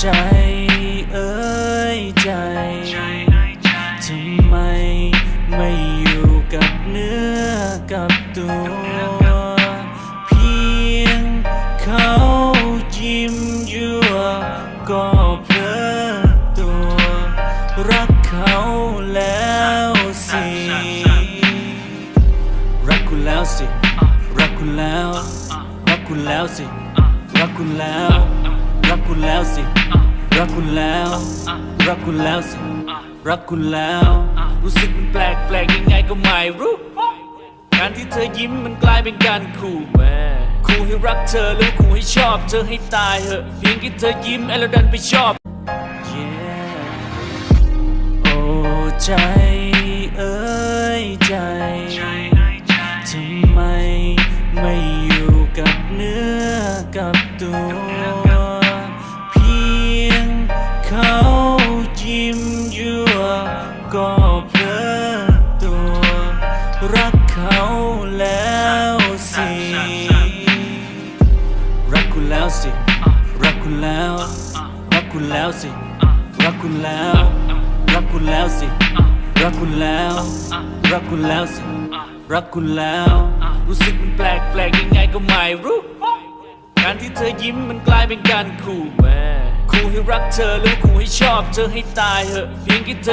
ใจเอ้ยใจทำไมไม่อยู่กับเนื้อกับตัว เพียงเขายิ้มยั่วก็เพลอตัว รักเขาแล้วสิ รักคุณแล้วสิ รักคุณแล้ว รักคุณแล้วสิ รักคุณแล้ว คุณแล้วสิ รักคุณแล้ว รักคุณแล้วสิ รักคุณแล้ว รู้สึกมันแปลกแปลกยังไงก็ไม่รู้ การที่เธอยิ้มมันกลายเป็นการขู่แม่ขู่ให้รักเธอแล้วขู่ให้ชอบ เธอให้ตายเหอะเพียงแค่เธอยิ้มไอ้เราดันไปชอบ Yeah โอ้ใจเอ้ยใจ ทำไมไม่อยู่กับเนื้อกับตัว ก็เพลอตัว รักเขาแล้วสิ รักคุณแล้วสิ รักคุณแล้ว รักคุณแล้วสิ รักคุณแล้ว รักคุณแล้วสิ รักคุณแล้ว รักคุณแล้วสิ รักคุณแล้ว รู้สึกมันแปลกแปลกยังไงก็ไม่รู้การที่เธอยิ้มมันกลายเป็นการขู่แม่ขู่ให้รักเธอแล้วขู่ให้ชอบเธอให้ตายเหอะเพียงแค่เธอ